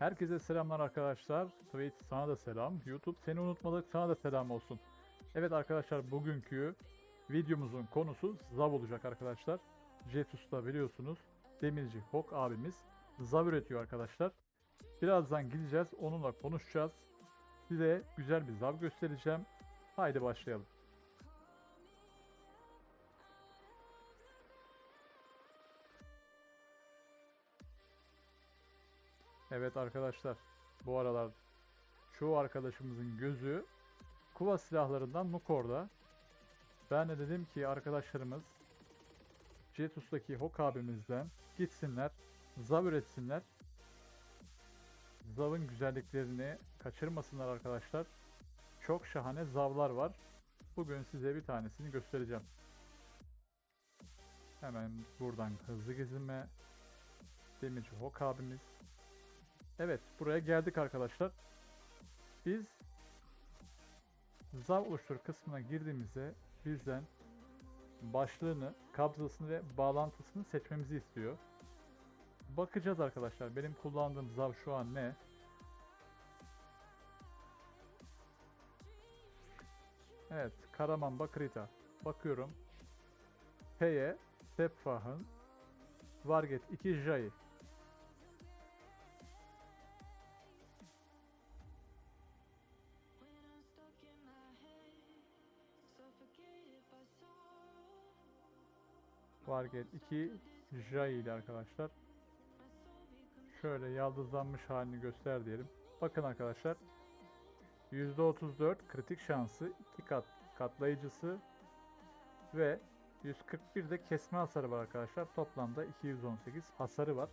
Herkese selamlar arkadaşlar. Twitch sana da selam. YouTube seni unutmadık sana da selam olsun. Evet arkadaşlar bugünkü videomuzun konusu Zav olacak arkadaşlar. Jetus'ta biliyorsunuz Demirci Hok abimiz Zav üretiyor arkadaşlar. Birazdan gideceğiz onunla konuşacağız. Size güzel bir Zav göstereceğim. Haydi başlayalım. Evet arkadaşlar bu aralar çoğu arkadaşımızın gözü kuva silahlarından Nukor'da. Ben de dedim ki arkadaşlarımız Jetus'taki Hok abimizden gitsinler, Zav üretsinler. Zav'ın güzelliklerini kaçırmasınlar arkadaşlar. Çok şahane Zav'lar var. Bugün size bir tanesini göstereceğim. Hemen buradan hızlı gezinme. Demirci Hok abimiz. Evet, buraya geldik arkadaşlar. Biz zav oluştur kısmına girdiğimizde bizden başlığını, kabzasını ve bağlantısını seçmemizi istiyor. Bakacağız arkadaşlar. Benim kullandığım zav şu an ne? Evet, Karaman Bakrita. Bakıyorum. P'ye Sepfah'ın Varget 2 Jai. Varget 2 Jai ile arkadaşlar. Şöyle yaldızlanmış halini göster diyelim. Bakın arkadaşlar. %34 kritik şansı, 2 kat katlayıcısı ve 141 de kesme hasarı var arkadaşlar. Toplamda 218 hasarı var.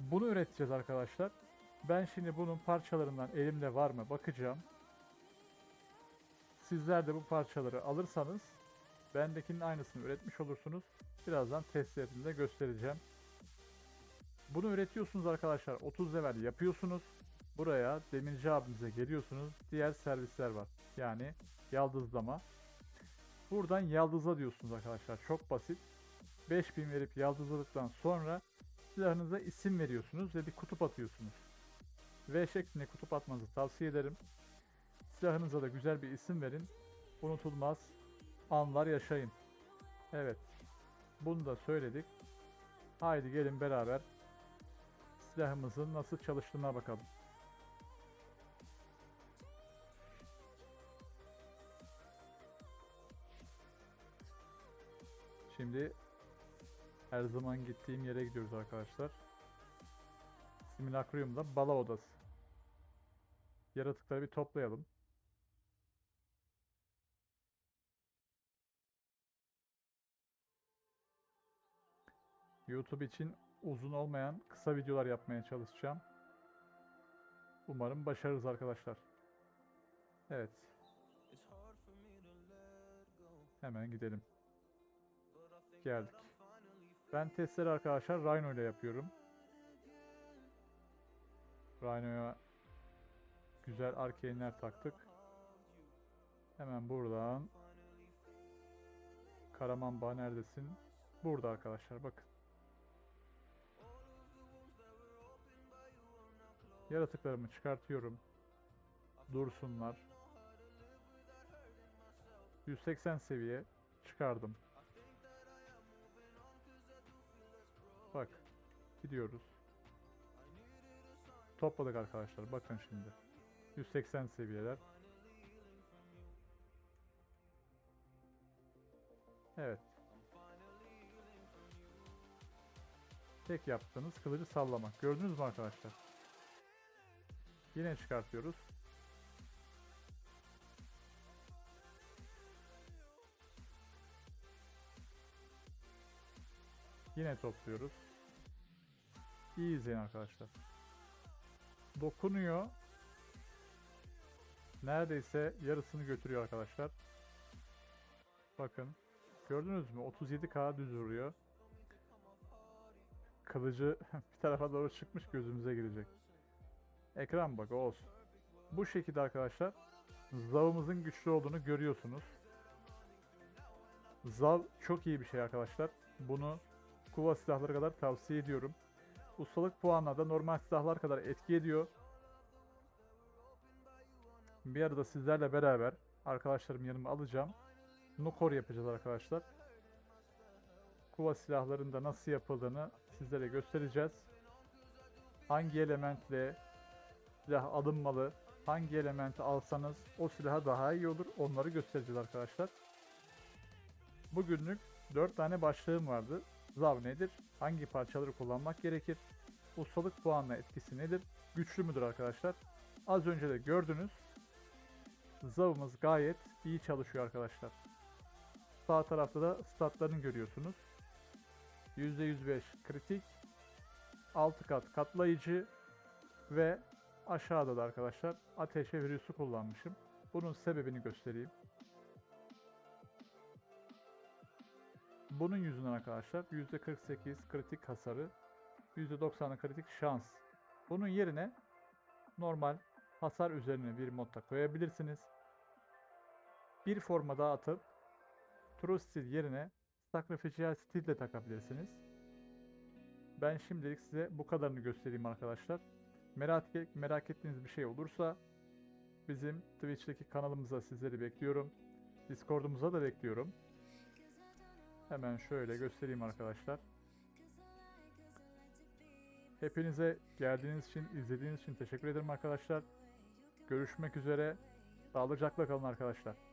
Bunu üreteceğiz arkadaşlar. Ben şimdi bunun parçalarından elimde var mı bakacağım. Sizler de bu parçaları alırsanız bendekinin aynısını üretmiş olursunuz. Birazdan testlerini de göstereceğim. Bunu üretiyorsunuz arkadaşlar. 30 level yapıyorsunuz. Buraya demirci abimize geliyorsunuz. Diğer servisler var. Yani yaldızlama. Buradan yaldızla diyorsunuz arkadaşlar. Çok basit. 5000 verip yaldızladıktan sonra silahınıza isim veriyorsunuz ve bir kutup atıyorsunuz. V şeklinde kutup atmanızı tavsiye ederim. Silahınıza da güzel bir isim verin. Unutulmaz anlar yaşayın. Evet. Bunu da söyledik. Haydi gelin beraber silahımızın nasıl çalıştığına bakalım. Şimdi her zaman gittiğim yere gidiyoruz arkadaşlar. Simülakrium'da bala odası. Yaratıkları bir toplayalım. YouTube için uzun olmayan kısa videolar yapmaya çalışacağım. Umarım başarırız arkadaşlar. Evet. Hemen gidelim. Geldik. Ben testleri arkadaşlar Rhino ile yapıyorum. Rhino'ya güzel arcane'ler taktık. Hemen buradan Karaman Bağ neredesin? Burada arkadaşlar bakın. Yaratıklarımı çıkartıyorum. Dursunlar. 180 seviye çıkardım. Bak. Gidiyoruz. Topladık arkadaşlar. Bakın şimdi. 180 seviyeler. Evet. Tek yaptığınız kılıcı sallamak. Gördünüz mü arkadaşlar? Yine çıkartıyoruz. Yine topluyoruz. İyi izleyin arkadaşlar. Dokunuyor. Neredeyse yarısını götürüyor arkadaşlar. Bakın. Gördünüz mü? 37k düz vuruyor. Kılıcı bir tarafa doğru çıkmış gözümüze girecek. Ekran bak olsun. Bu şekilde arkadaşlar Zav'ımızın güçlü olduğunu görüyorsunuz. Zav çok iyi bir şey arkadaşlar. Bunu kuva silahları kadar tavsiye ediyorum. Ustalık puanına da normal silahlar kadar etki ediyor. Bir arada sizlerle beraber arkadaşlarım yanıma alacağım. Nukor yapacağız arkadaşlar. Kuva silahlarında nasıl yapıldığını sizlere göstereceğiz. Hangi elementle silah alınmalı, hangi elementi alsanız o silaha daha iyi olur onları göstereceğiz arkadaşlar. Bugünlük 4 tane başlığım vardı. Zav nedir? Hangi parçaları kullanmak gerekir? Ustalık puanına etkisi nedir? Güçlü müdür arkadaşlar? Az önce de gördünüz. Zavımız gayet iyi çalışıyor arkadaşlar. Sağ tarafta da statlarını görüyorsunuz. %105 kritik, 6 kat katlayıcı ve aşağıda da arkadaşlar ateşe virüsü kullanmışım. Bunun sebebini göstereyim. Bunun yüzünden arkadaşlar %48 kritik hasarı, %90'ı kritik şans. Bunun yerine normal hasar üzerine bir modda koyabilirsiniz. Bir forma daha atıp True Steel yerine Sacrificial Steel de takabilirsiniz. Ben şimdilik size bu kadarını göstereyim arkadaşlar. Merak, merak ettiğiniz bir şey olursa bizim Twitch'teki kanalımıza sizleri bekliyorum. Discord'umuza da bekliyorum. Hemen şöyle göstereyim arkadaşlar. Hepinize geldiğiniz için, izlediğiniz için teşekkür ederim arkadaşlar. Görüşmek üzere. Sağlıcakla kalın arkadaşlar.